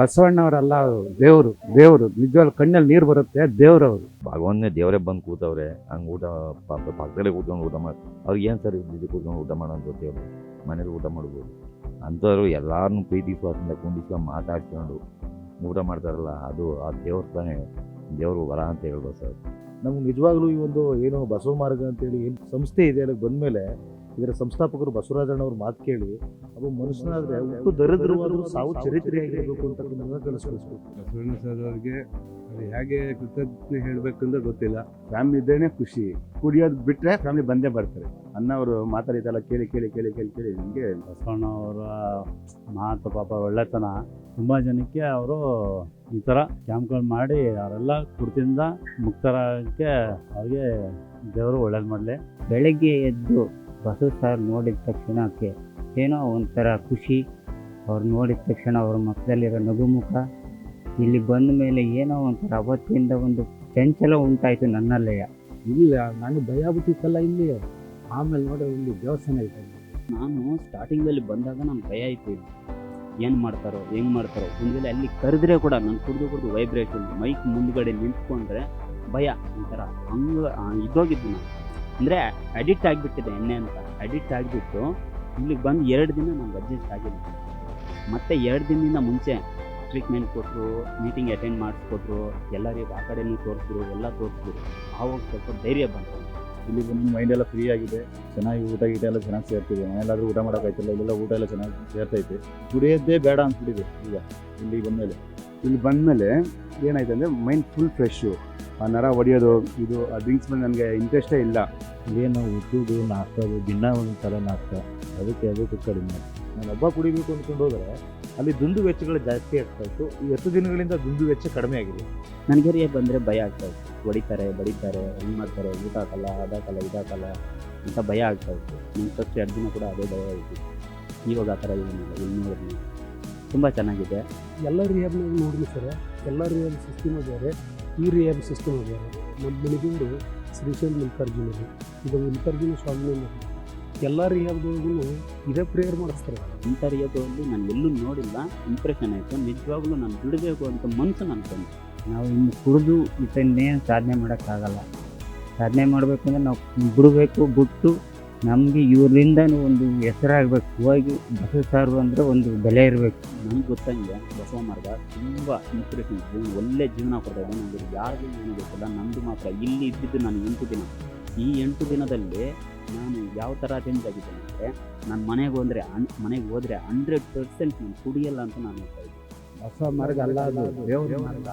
ಬಸವಣ್ಣವರಲ್ಲ ಅವರು ದೇವರು ದೇವರು. ನಿಜವಾಗ್ಲೂ ಕಣ್ಣಲ್ಲಿ ನೀರು ಬರುತ್ತೆ ದೇವ್ರವರು. ಭಗವಂತನೇ ದೇವರೇ ಬಂದು ಕೂತವ್ರೆ. ಹಂಗೆ ಊಟ ಪಾಪ ಪಕ್ಕದಲ್ಲೇ ಕೂತ್ಕೊಂಡು ಊಟ ಮಾಡಿ ಅವ್ರಿಗೆ ಏನು ಸರ್ ಇದು ಕೂತ್ಕೊಂಡು ಊಟ ಮಾಡೋದು ದೇವರು ಮನೇಲಿ ಊಟ ಮಾಡ್ಬೋದು. ಅಂಥವ್ರು ಎಲ್ಲರನ್ನೂ ಪ್ರೀತಿ ವಿಶ್ವಾಸದಿಂದ ಕುಂಡಿಸ್ಕೊಂಡು ಮಾತಾಡ್ಕೊಂಡು ಊಟ ಮಾಡ್ತಾರಲ್ಲ ಅದು ಆ ದೇವ್ರ ತಾನೇ ದೇವರು ವರ ಅಂತ ಹೇಳ್ಬೋದು ಸರ್. ನಮ್ಗೆ ನಿಜವಾಗ್ಲೂ ಈ ಒಂದು ಏನು ಬಸವ ಮಾರ್ಗ ಅಂತೇಳಿ ಏನು ಸಂಸ್ಥೆ ಇದೆ ಅದಕ್ಕೆ ಬಂದಮೇಲೆ ಇದರ ಸಂಸ್ಥಾಪಕರು ಬಸವರಾಜಣ್ಣವ್ರ ಮಾತು ಕೇಳಿ ಅವು ಮನುಷ್ಯನಾದ್ರೆ ಹುಟ್ಟು ದರಿದ್ರವಾದರೂ ಸಾವು ಚರಿತ್ರೆಯಾಗಿರಬೇಕು ಅಂತ ಕಲಿಸ್ಕೊಳಿಸ್ಬೇಕು ಬಸವಣ್ಣ ಸರ್ ಅವ್ರಿಗೆ ಅದು ಹೇಗೆ ಕೃತಜ್ಞತೆ ಹೇಳಬೇಕಂದ್ರೆ ಗೊತ್ತಿಲ್ಲ. ಫ್ಯಾಮಿಲಿ ಇದ್ದೇನೆ ಖುಷಿ. ಕುಡಿಯೋದು ಬಿಟ್ಟರೆ ಫ್ಯಾಮಿಲಿ ಬಂದೇ ಬರ್ತಾರೆ. ಅನ್ನ ಅವರು ಮಾತಾಡಿದೆಲ್ಲ ಕೇಳಿ ಕೇಳಿ ಕೇಳಿ ಕೇಳಿ ಕೇಳಿ ನಿಮಗೆ ಬಸವಣ್ಣ ಅವರ ಮಾತು ಪಾಪ ಒಳ್ಳೆತನ. ತುಂಬ ಜನಕ್ಕೆ ಅವರು ಈ ಥರ ಕ್ಯಾಂಪ್ಗಳು ಮಾಡಿ ಅವರೆಲ್ಲ ಕುಡ್ತಿಂದ ಮುಕ್ತರಾಗಕ್ಕೆ ಅವ್ರಿಗೆ ದೇವರು ಒಳ್ಳೇದು ಮಾಡಲಿ. ಬೆಳಗ್ಗೆ ಎದ್ದು ಬಸವ ಸರ್ ನೋಡಿದ ತಕ್ಷಣಕ್ಕೆ ಏನೋ ಒಂಥರ ಖುಷಿ. ಅವ್ರು ನೋಡಿದ ತಕ್ಷಣ ಅವ್ರ ಮುಖದಲ್ಲಿರೋ ನಗುಮುಖ. ಇಲ್ಲಿ ಬಂದ ಮೇಲೆ ಏನೋ ಒಂಥರ ಅವತ್ತಿಂದ ಒಂದು ಚಂಚಲ ಉಂಟಾಯಿತು ನನ್ನಲ್ಲೇ ಇಲ್ಲ ನನಗೆ ಭಯ ಬಿಟ್ಟಿತ್ತಲ್ಲ ಇಲ್ಲಿ. ಆಮೇಲೆ ನೋಡೋ ಇಲ್ಲಿ ದೇವಸ್ಥಾನ ಐತೆ. ನಾನು ಸ್ಟಾರ್ಟಿಂಗಲ್ಲಿ ಬಂದಾಗ ನಾನು ಭಯ ಆಯಿತು ಏನು ಮಾಡ್ತಾರೋ ಹೆಂಗೆ ಮಾಡ್ತಾರೋ. ಒಂದು ವೇಳೆ ಅಲ್ಲಿ ಕರೆದ್ರೆ ಕೂಡ ನಾನು ಕುಡಿದು ಕುಡಿದು ವೈಬ್ರೇಷನ್ ಮೈಕ್ ಮುಂದ್ಗಡೆ ನಿಂತ್ಕೊಂಡ್ರೆ ಭಯ ಒಂಥರ ಹಂಗೆ ಇದ್ದೋಗಿದ್ದು ನಾನು ಅಂದರೆ ಅಡಿಕ್ಟ್ ಆಗಿಬಿಟ್ಟಿದೆ ಎಣ್ಣೆ ಅಂತ. ಅಡಿಕ್ಟ್ ಆಗಿಬಿಟ್ಟು ಇಲ್ಲಿಗೆ ಬಂದು ಎರಡು ದಿನ ನಂಗೆ ಅಡ್ಜಸ್ಟ್ ಆಗಿಲ್ಲ. ಮತ್ತೆ ಎರಡು ದಿನದಿಂದ ಮುಂಚೆ ಟ್ರೀಟ್ಮೆಂಟ್ ಕೊಟ್ಟರು ಮೀಟಿಂಗ್ ಅಟೆಂಡ್ ಮಾಡಿಸ್ಕೊಟ್ರು, ಎಲ್ಲರಿಗೂ ಆ ಕಡೆನೂ ತೋರಿಸಿದ್ರು, ಎಲ್ಲ ತೋರಿಸಿದ್ರು. ಆವಾಗ ಸ್ವಲ್ಪ ಧೈರ್ಯ ಬಂತು. ಇಲ್ಲಿ ನಿಮ್ಮ ಮೈಂಡ್ ಎಲ್ಲ ಫ್ರೀ ಆಗಿದೆ. ಚೆನ್ನಾಗಿ ಊಟ ಗೀಟ ಎಲ್ಲ ಚೆನ್ನಾಗಿ ಸೇರ್ತಿದೆ. ಮನೆಯಲ್ಲಾದರೂ ಊಟ ಮಾಡೋಕ್ಕಾಯ್ತಿಲ್ಲ ಇಲ್ಲೆಲ್ಲ ಊಟ ಎಲ್ಲ ಚೆನ್ನಾಗಿ ಸೇರ್ತೈತೆ. ಕುಡಿಯೋದೇ ಬೇಡ ಅನ್ಸ್ಬಿಟ್ಟಿದೆ ಈಗ, ಇಲ್ಲಿಗೆ ಬಂದಮೇಲೆ. ಇಲ್ಲಿ ಬಂದಮೇಲೆ ಏನಾಯ್ತು ಅಂದರೆ ಮೈಂಡ್ ಫುಲ್ ಫ್ರೆಶ್ಶು ಆ ನರ ಹೊಡೆಯೋದು ಇದು ಆ ಡ್ರಿಂಕ್ಸ್ ಮೇಲೆ ನನಗೆ ಇಂಟ್ರೆಸ್ಟೇ ಇಲ್ಲ. ಏನು ಉದ್ದುದು ನಾಷ್ಟದು ದಿನ ಒಂದು ಥರ ನಾಷ್ಟ. ಅದಕ್ಕೆ ಅದಕ್ಕೆ ಕಡಿಮೆ. ನಾನು ಒಬ್ಬ ಕುಡಿಬೇಕು ಅಂದ್ಕೊಂಡು ಹೋದರೆ ಅಲ್ಲಿ ದುಂದು ವೆಚ್ಚಗಳು ಜಾಸ್ತಿ ಆಗ್ತಾ ಇತ್ತು. ಈ ಹತ್ತು ದಿನಗಳಿಂದ ದುಂದು ವೆಚ್ಚ ಕಡಿಮೆ ಆಗಿದೆ. ನನಗೆ ಬಂದರೆ ಭಯ ಆಗ್ತಾ ಇತ್ತು. ಹೊಡಿತಾರೆ ಬಡಿತಾರೆ ಹೆಂಗೆ ಮಾಡ್ತಾರೆ ಊಟ ಹಾಕಲ್ಲ ಅದಾಕಲ್ಲ ಇದಾಕಲ್ಲ ಅಂತ ಭಯ ಆಗ್ತಾ ಇತ್ತು. ನಿಮ್ಮ ಫಸ್ಟ್ ಎರಡು ದಿನ ಕೂಡ ಅದೇ ಭಯ ಆಗಿತ್ತು ಇವಾಗ ಆ ಥರ ಏನಿಲ್ಲ ಇನ್ನೂ ತುಂಬ ಚೆನ್ನಾಗಿದೆ. ಎಲ್ಲ ರಿಯಾಬ್ನಾಗ ನೋಡಿದ್ವಿ ಸರ್. ಎಲ್ಲ ರಿಯಾಬ್ ಸಿಸ್ಟಮ್ ಬೇರೆ ಈ ರಿಯಾಬ್ ಸಿಸ್ಟಮ್ ಬೇರೆ ನಮ್ಮ ಮನೆಗಿಂದು ಶ್ರೀಶೈಲ್ ಮಲ್ಲಿಕಾರ್ಜುನರು ಇದು ಮಲ್ಲಿಕಾರ್ಜುನ ಸ್ವಾಮಿ ಎಲ್ಲ ರಿಯಾಬ್ಗಳಿಗೂ ಇದೇ ಪ್ರೇಯರ್ ಮಾಡಿಸ್ತಾರೆ. ಇಂಥ ರಿಯಾಬ್ಗಳಲ್ಲಿ ನಾನು ಎಲ್ಲೂ ನೋಡಿಲ್ಲ. ಇಂಪ್ರೆಷನ್ ಆಯಿತು. ನಿಜವಾಗ್ಲೂ ನಾನು ಬಿಡಬೇಕು ಅಂತ ಮನಸ್ಸು ನಾನು ತಂದೆ ನಾವು ಇನ್ನು ಕುಡಿದು ಇದನ್ನೇನು ಸಾಧನೆ ಮಾಡೋಕ್ಕಾಗಲ್ಲ. ಸಾಧನೆ ಮಾಡಬೇಕು ಅಂದರೆ ನಾವು ಬಿಡಬೇಕು ಬಿಟ್ಟು ನಮಗೆ ಇವರಿಂದನೂ ಒಂದು ಹೆಸರಾಗಬೇಕು. ಹೋಗಿ ಬಸವ ಸಾರು ಅಂದರೆ ಒಂದು ಬೆಲೆ ಇರಬೇಕು. ನಮ್ಗೆ ಗೊತ್ತಂಗೆ ಬಸವ ಮಾರ್ಗ ತುಂಬ ಇನ್ಸ್ಪಿರೇಷನ್ ಒಳ್ಳೆ ಜೀವನ ಕೊಡ್ತಾ ಇದೆ ನನಗೆ ಯಾರಿಗೂ ಏನು ಗೊತ್ತಿಲ್ಲ. ನಮ್ಮದು ಮಾತ್ರ ಇಲ್ಲಿ ಇದ್ದಿದ್ದು ನಾನು ಎಂಟು ದಿನ. ಈ ಎಂಟು ದಿನದಲ್ಲಿ ನಾನು ಯಾವ ಥರ ಚೇಂಜ್ ಆಗಿದ್ದೇನೆ ಅಂದರೆ ನಾನು ಮನೆಗೆ ಹೋದರೆ ಮನೆಗೆ ಹೋದರೆ ಹಂಡ್ರೆಡ್ ಪರ್ಸೆಂಟ್ ನಾನು ಕುಡಿಯಲ್ಲ ಅಂತ ನಾನು ಹೇಳ್ತಾ ಇದ್ದೀನಿ ಬಸವ ಮಾರ್ಗ ಅಲ್ಲ ಅದು. ದೇವ್ರ ಮಾರ್ಗ.